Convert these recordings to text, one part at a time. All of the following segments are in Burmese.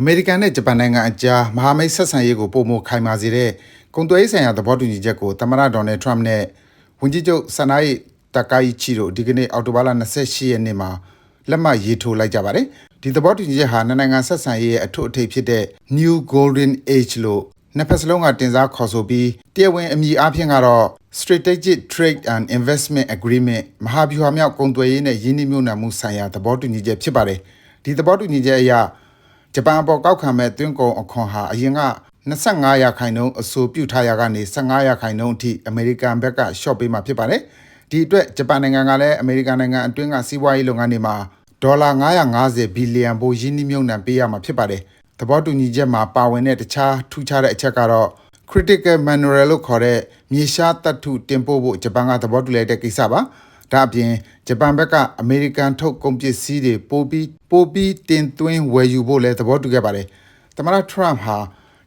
အမေရိကန်နဲ့ဂျပန်နိုင်ငံအကြားမဟာမိတ်ဆက်ဆံရေးကိုပုံမခိုင်မာစေတဲ့ကုန်သွယ်ရေးဆိုင်ရာသဘောတူညီချက်ကိုသမ္မတဒေါ်နယ်ထရမ့်နဲ့ဝန်ကြီးချုပ်ဆန်နာယီတကာယီချီတို့ဒီကနေ့အောက်တိုဘာလ28ရက်နေ့မှာလက်မှတ်ရေးထိုးလိုက်ကြပါတယ်။ဒီသဘောတူညီချက်ဟာနှစ်နိုင်ငံဆက်ဆံရေးရဲ့အထွတ်အထိပ်ဖြစ်တဲ့ New Golden Age လို့နှစ်ဖက်စလုံးကတင်စားခေါ်ဆိုပြီးတရားဝင်အမည်အဖြစ်ကတော့ Strategic Trade and Investment Agreement မဟာဗျူဟာမြောက်ကုန်သွယ်ရေးနဲ့ယင်းနှိမ့်မြုပ်နှံမှုဆိုင်ရာသဘောတူညီချက်ဖြစ်ပါတယ်။ဒီသဘောတူညီချက်အရ ဂျပန်အပေါ်ကောက်ခံမဲ့တွင်းကုန်အခွန်ဟာအရင်က25ရာခိုင်နှုန်းအဆိုပြုထားရာကနေ15ရာခိုင်နှုန်းအထိအမေရိကန်ဘက်ကရှော့ပေးမှာဖြစ်ပါတယ်။ဒီအတွက်ဂျပန်နိုင်ငံကလည်းအမေရိကန်နိုင်ငံအတွင်းကစီးပွားရေးလုပ်ငန်းတွေမှာဒေါ်လာ950ဘီလီယံဘိုးရင်းနှီးမြှုပ်နှံပေးရမှာဖြစ်ပါတယ်။သဘောတူညီချက်မှာပါဝင်တဲ့တခြားထူးခြားတဲ့အချက်ကတော့ critical mineral လို့ခေါ်တဲ့မြေရှားသတ္ထုတင်ပို့ဖို့ဂျပန်ကသဘောတူလိုက်တဲ့ကိစ္စပါ။ ဒါအပြင်ဂျပန်ဘက်ကအမေရိကန်ထုတ်ကုန်ပစ္စည်းတွေပို့ပြီးပို့ပြီးတင်သွင်းဝယ်ယူဖို့လည်းသဘောတူခဲ့ပါတယ်။သမ္မတထရမ့်ဟာ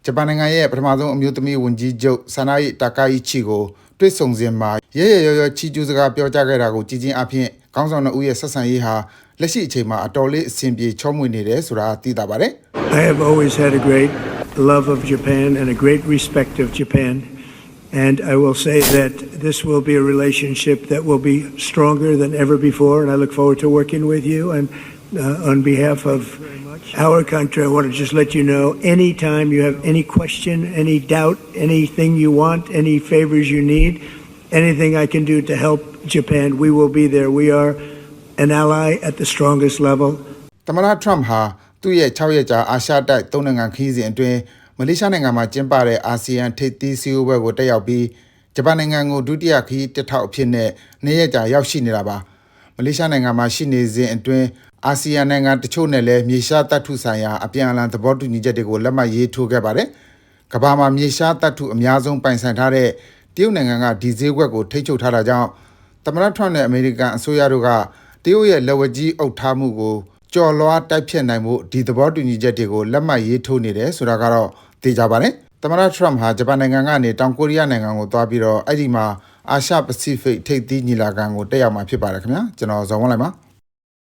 ဂျပန်နိုင်ငံရဲ့ပထမဆုံးအမျိုးသမီးဝန်ကြီးချုပ်ဆာနာယီတာကာယီချီကိုတွေ့ဆုံစဉ်မှာရဲရဲရောရောချီကျူးစကားပြောကြားခဲ့တာကိုကြည်ချင်းအဖြစ်ခေါင်းဆောင်နှစ်ဦးရဲ့ဆက်ဆံရေးဟာလက်ရှိအချိန်မှာအတော်လေးအဆင်ပြေချောမွေ့နေတယ်ဆိုတာသိတာပါတယ်။ I have always had a great love of Japan and a great respect of Japan. And I will say that this will be a relationship that will be stronger than ever before. And I look forward to working with you. And uh, on behalf of our country, I want to just let you know anytime you have any question, any doubt, anything you want, any favors you need, anything I can do to help Japan, we will be there. We are an ally at the strongest level. သမ္မတထရမ့်ဟာသူ့ရဲ့6ရက်ကြာအာရှတိုက်သုံးနိုင်ငံခရီးစဉ်အတွင်း မလေးရှားနိုင်ငံမှာကျင်းပတဲ့အာဆီယံထိပ်သီးစည်းဝေးပွဲကိုတက်ရောက်ပြီးဂျပန်နိုင်ငံကိုဒုတိယခရီးတစ်ထောက်အဖြစ်နဲ့နေ့ရက်ကြာရောက်ရှိနေတာပါမလေးရှားနိုင်ငံမှာရှိနေစဉ်အတွင်းအာဆီယံနိုင်ငံတချို့နဲ့လည်းမြေရှားတပ်ထုဆိုင်ရာအပြန်အလှန်သဘောတူညီချက်တွေကိုလက်မှတ်ရေးထိုးခဲ့ပါတယ်ကမ္ဘာမှာမြေရှားတပ်ထုအများဆုံးပိုင်ဆိုင်ထားတဲ့တရုတ်နိုင်ငံကဒီဈေးကွက်ကိုထိန်းချုပ်ထားတာကြောင့်သမ္မတထရမ့်နဲ့အမေရိကန်အစိုးရတို့ကတရုတ်ရဲ့လက်ဝါးကြီးအုပ်ထားမှုကိုကြော်လွှားတိုက်ဖြတ်နိုင်မှုဒီသဘောတူညီချက်တွေကိုလက်မှတ်ရေးထိုးနေတယ်ဆိုတာကတော့ သိကြပါတယ်။သမ္မတထရမ့်ဟာဂျပန်နိုင်ငံကနေတောင်ကိုရီးယားနိုင်ငံကိုသွားပြီးတော့အဲ့ဒီမှာအာရှပစိဖိတ်ထိပ်သီးညီလာခံကိုတက်ရောက်မှာဖြစ်ပါတယ်ခင်ဗျာကျွန်တော်ဇော်ဝန်းလိုက်ပါ။